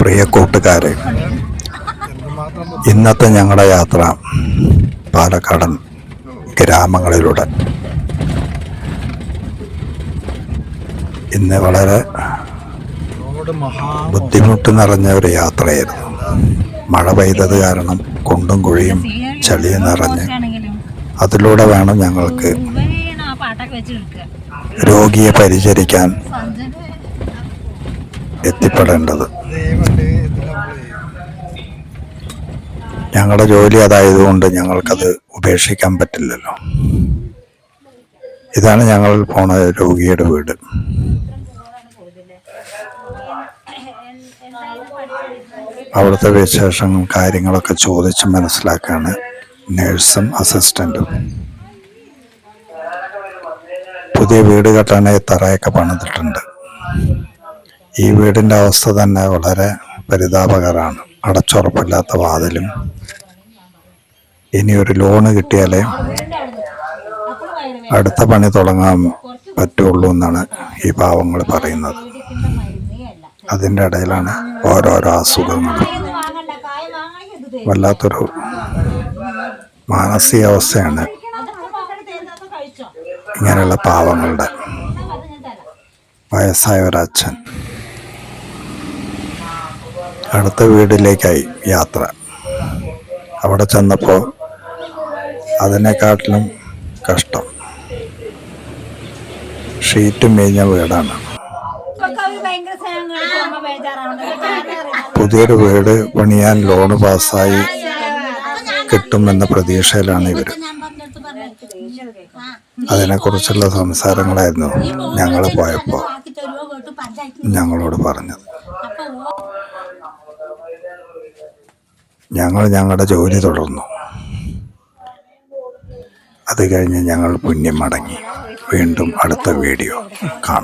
പ്രിയ കൂട്ടുകാരെ ഇന്നത്തെ ഞങ്ങളുടെ യാത്ര പാലക്കാടൻ ഗ്രാമങ്ങളിലൂടെ. ഇന്ന് വളരെ ബുദ്ധിമുട്ട് നിറഞ്ഞ ഒരു യാത്രയായിരുന്നു. മഴ പെയ്തത് കാരണം കുണ്ടും കുഴിയും ചളിയും നിറഞ്ഞ് അതിലൂടെ വേണം ഞങ്ങൾക്ക് രോഗിയെ പരിചരിക്കാൻ എത്തിപ്പെടേണ്ടത്. ഞങ്ങളുടെ ജോലി അതായതുകൊണ്ട് ഞങ്ങൾക്കത് ഉപേക്ഷിക്കാൻ പറ്റില്ലല്ലോ. ഇതാണ് ഞങ്ങൾ പോണ രോഗിയുടെ വീട്. അവിടുത്തെ വിശേഷങ്ങളും കാര്യങ്ങളൊക്കെ ചോദിച്ച് മനസ്സിലാക്കാണ് നേഴ്സും അസിസ്റ്റന്റും പുതിയ വീട് കെട്ടാനായി തറയൊക്കെ പണിതിട്ടുണ്ട്. ഈ വീടിന്റെ അവസ്ഥ തന്നെ വളരെ പരിതാപകരമാണ്. അടച്ചുറപ്പില്ലാത്ത വാതിലും. ഇനി ഒരു ലോണ് കിട്ടിയാലേ അടുത്ത പണി തുടങ്ങാൻ പറ്റുള്ളൂ എന്നാണ് ഈ പാവങ്ങൾ പറയുന്നത്. അതിന്റെ ഇടയിലാണ് ഓരോരോ അസുഖങ്ങളും. വല്ലാത്തൊരു മാനസികാവസ്ഥയാണ് ഇങ്ങനെയുള്ള പാവങ്ങളുടെ. വയസ്സായ ഒരച്ഛൻ. അടുത്ത വീടിലേക്കായി യാത്ര. അവിടെ ചെന്നപ്പോൾ അതിനെക്കാട്ടിലും കഷ്ടം. ഷീറ്റ് മേഞ്ഞ വീടാണ്. പുതിയൊരു വീട് പണിയാൻ ലോണ് പാസ്സായി കിട്ടുമെന്ന പ്രതീക്ഷയിലാണ് ഇവർ അതിനെക്കുറിച്ചുള്ള സംസാരങ്ങളായിരുന്നു ഞങ്ങൾ പോയപ്പോൾ ഞങ്ങളോട് പറഞ്ഞത്. ഞങ്ങൾ ഞങ്ങളുടെ ജോലി തുടർന്നു. അത് കഴിഞ്ഞ് ഞങ്ങൾ പുണ്യം മടങ്ങി വീണ്ടും അടുത്ത വീഡിയോ കാണാം.